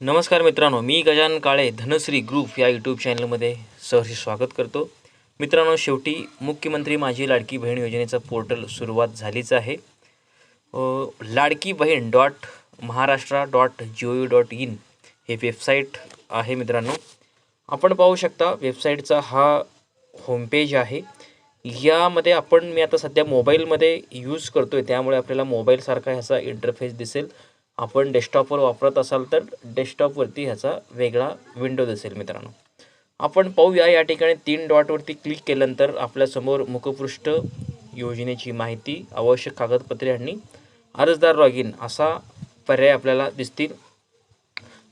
नमस्कार मित्रांनो मी गजान काळे धनश्री ग्रुप या यूट्यूब चॅनलमध्ये सहर्ष स्वागत करतो. मित्रांनो शेवटी मुख्यमंत्री माझी लाडकी बहीण योजनेचं पोर्टल सुरुवात झालीच आहे. Ladki Bahin dot Maharashtra dot G O U dot in हे वेबसाईट आहे मित्रांनो. आपण पाहू शकता वेबसाईटचा हा होमपेज आहे. यामध्ये आपण मी आता सध्या मोबाईलमध्ये यूज करतो आहे त्यामुळे आपल्याला मोबाईलसारखा ह्याचा इंटरफेस दिसेल. आपण डेस्कटॉपवर वापरत असाल तर डेस्कटॉपवरती ह्याचा वेगळा विंडो दिसेल मित्रांनो. आपण पाहूया या ठिकाणी तीन डॉटवरती क्लिक केल्यानंतर आपल्यासमोर मुखपृष्ठ योजनेची माहिती आवश्यक कागदपत्रे आणि अर्जदार लॉग इन असा पर्याय आपल्याला दिसतील.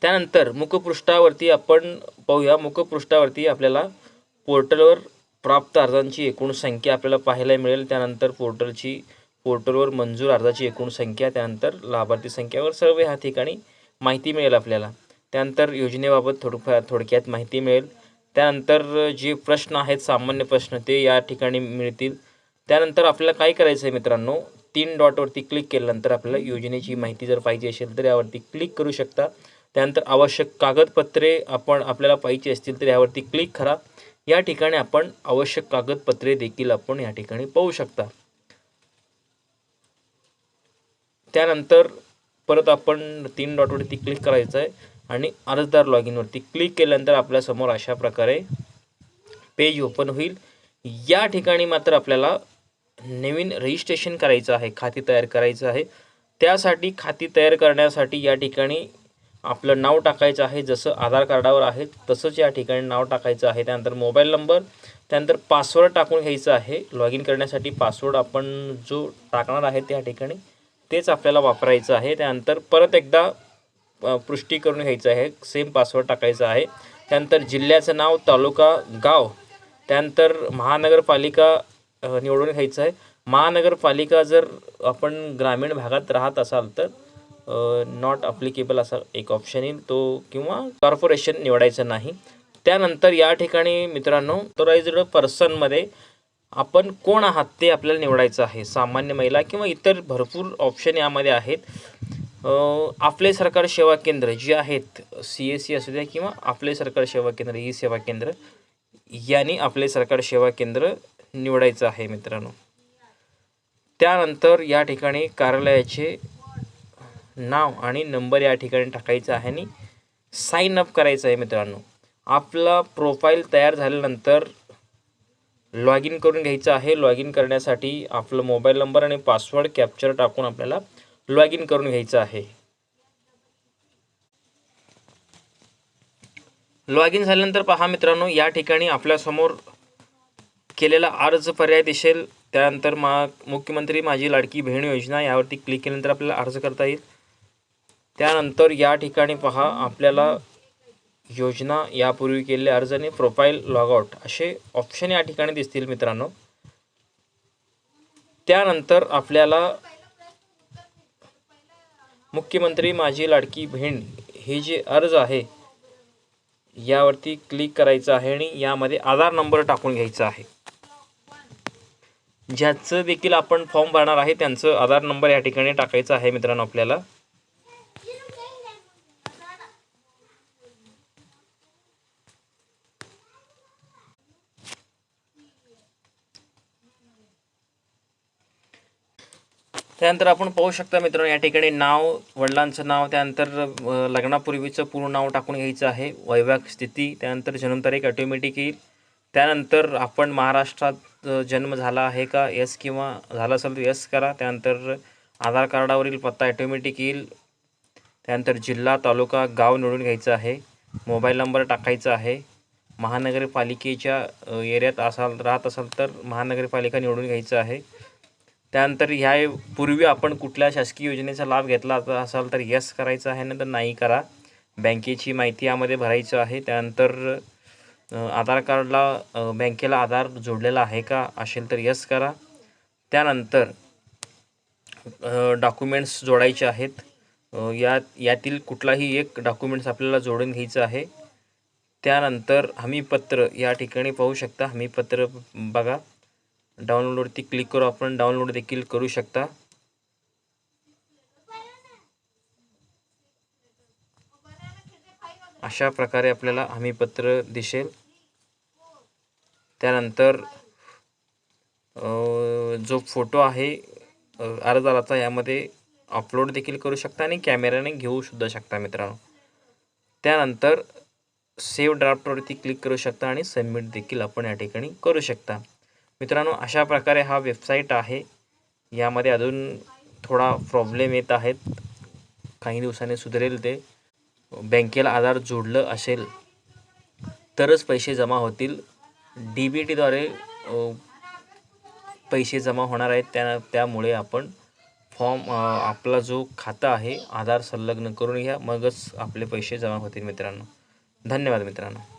त्यानंतर मुखपृष्ठावरती आपण पाहूया मुखपृष्ठावरती आपल्याला पोर्टलवर प्राप्त अर्जांची एकूण संख्या आपल्याला पाहायला मिळेल. त्यानंतर पोर्टलची पोर्टलवर मंजूर अर्जाची एकूण संख्या त्यानंतर लाभार्थी संख्यावर सर्व ह्या ठिकाणी माहिती मिळेल आपल्याला. त्यानंतर योजनेबाबत थोडंफार थोडक्यात माहिती मिळेल. त्यानंतर जे प्रश्न आहेत सामान्य प्रश्न ते या ठिकाणी मिळतील. त्यानंतर आपल्याला काय करायचं आहे मित्रांनो? तीन डॉटवरती क्लिक केल्यानंतर आपल्याला योजनेची माहिती जर पाहिजे असेल तर यावरती क्लिक करू शकता. त्यानंतर आवश्यक कागदपत्रे आपण आपल्याला पाहिजे असतील तर यावरती क्लिक करा. या ठिकाणी आपण आवश्यक कागदपत्रे देखील आपण या ठिकाणी पाहू शकता. त्यानंतर परत आपण तीन डॉटवरती क्लिक करायचं आहे आणि अर्जदार लॉग इनवरती क्लिक केल्यानंतर आपल्यासमोर अशा प्रकारे पेज ओपन होईल. या ठिकाणी मात्र आपल्याला नवीन रजिस्ट्रेशन करायचं आहे खाते तयार करायचं आहे. त्यासाठी खाती तयार करण्यासाठी या ठिकाणी आपलं नाव टाकायचं आहे जसं आधार कार्डावर आहे तसंच या ठिकाणी नाव टाकायचं आहे. त्यानंतर मोबाईल नंबर त्यानंतर पासवर्ड टाकून घ्यायचं आहे. लॉग इन करण्यासाठी पासवर्ड आपण जो टाकणार आहे त्या ठिकाणी तेच आपल्याला वापरायचं आहे. त्यानंतर परत एकदा पुष्टी करून घ्यायचं आहे. सेम पासवर्ड टाकायचा आहे. त्यानंतर जिल्ह्याचं नाव तालुका गाव. त्यानंतर महानगरपालिका निवडून घ्यायचं आहे. महानगरपालिका जर आपण ग्रामीण भागात राहत असाल तर नॉट अप्लिकेबल असा एक ऑप्शन येईल. तो किंवा कॉर्पोरेशन निवडायचं नाही. त्यानंतर या ठिकाणी मित्रांनो ऑथोराइज्ड पर्सनमध्ये आपण कोण आहात ते आपल्याला निवडायचं आहे? सामान्य महिला किंवा इतर भरपूर ऑप्शन यामध्ये आहेत. आपले सरकार सेवा केंद्र जे आहेत सी एस सी असू द्या किंवा आपले सरकार सेवा केंद्र ई सेवा केंद्र यांनी आपले सरकार सेवा केंद्र निवडायचं आहे मित्रांनो. त्यानंतर या ठिकाणी कार्यालयाचे नाव आणि नंबर या ठिकाणी टाकायचा आहे आणि साईन अप करायचं आहे मित्रांनो. आपला प्रोफाईल तयार झाल्यानंतर लॉग इन करून घ्यायचं आहे. लॉग इन करण्यासाठी आपलं मोबाईल नंबर आणि पासवर्ड कॅप्चर टाकून आपल्याला लॉग इन करून घ्यायचं आहे. लॉग इन झाल्यानंतर पहा मित्रांनो या ठिकाणी आपल्यासमोर केलेला अर्ज पर्याय दिसेल. त्यानंतर मा मुख्यमंत्री माझी लाडकी बहीण योजना यावरती क्लिक केल्यानंतर आपल्याला अर्ज करता येईल. त्यानंतर या ठिकाणी पहा आपल्याला योजना यापूर्वी केलेले अर्ज आणि प्रोफाईल लॉगआउट असे ऑप्शन या ठिकाणी दिसतील मित्रांनो. त्यानंतर आपल्याला मुख्यमंत्री माझी लाडकी बहीण हे जे अर्ज आहे यावरती क्लिक करायचं आहे आणि यामध्ये आधार नंबर टाकून घ्यायचा आहे. ज्याचं देखील आपण फॉर्म भरणार आहे त्यांचं आधार नंबर या ठिकाणी टाकायचा आहे मित्रांनो आपल्याला. त्यानंतर आपण पाहू शकता मित्रांनो या ठिकाणी नाव वडिलांचं नाव त्यानंतर लग्नापूर्वीचं पूर्ण नाव टाकून घ्यायचं आहे. वैवाहिक स्थिती त्यानंतर जन्मतारीख ऑटोमॅटिक येईल. त्यानंतर आपण महाराष्ट्रात जन्म झाला आहे का यस किंवा झाला असेल तर यस करा. त्यानंतर आधार कार्डावरील पत्ता ॲटोमॅटिक येईल. त्यानंतर जिल्हा तालुका गाव निवडून घ्यायचं आहे. मोबाईल नंबर टाकायचा आहे. महानगरपालिकेच्या एरियात असाल राहत असाल तर महानगरपालिका निवडून घ्यायचं आहे. त्यानंतर ह्या पूर्वी आपण कुठल्या शासकीय योजनेचा लाभ घेतला असाल तर यस करायचं आहे नंतर नाही करा. बँकेची माहिती यामध्ये भरायचं आहे. त्यानंतर आधार कार्डला बँकेला आधार जोडलेला आहे का असेल तर यस करा. त्यानंतर डॉक्युमेंट्स जोडायचे आहेत. या यातील कुठलाही एक डॉक्युमेंट्स आपल्याला जोडून घ्यायचं आहे. त्यानंतर हमीपत्र या ठिकाणी पाहू शकता. हमीपत्र बघा. डाउनलोडवरती क्लिक करू. आपण डाउनलोड देखील करू शकता. अशा प्रकारे आपल्याला हमीपत्र दिसेल. त्यानंतर जो फोटो आहे अ, यामध्ये अपलोड देखील करू शकता आणि कॅमेऱ्याने घेऊ सुद्धा शकता मित्रांनो. त्यानंतर सेव्ह ड्राफ्टवरती क्लिक करू शकता आणि सबमिट देखील आपण या ठिकाणी करू शकता. मित्रांनो अशा प्रकारे हा वेबसाईट आहे. यामध्ये अजून थोडा प्रॉब्लेम येत आहेत. काही दिवसांनी सुधारेल ते. बँकेला आधार जोडलं असेल तरच पैसे जमा होतील. डी बी टीद्वारे पैसे जमा होणार आहेत. त्या त्यामुळे आपण फॉर्म आपला जो खाता आहे आधार संलग्न करून घ्या. मगच आपले पैसे जमा होतील मित्रांनो. धन्यवाद मित्रांनो.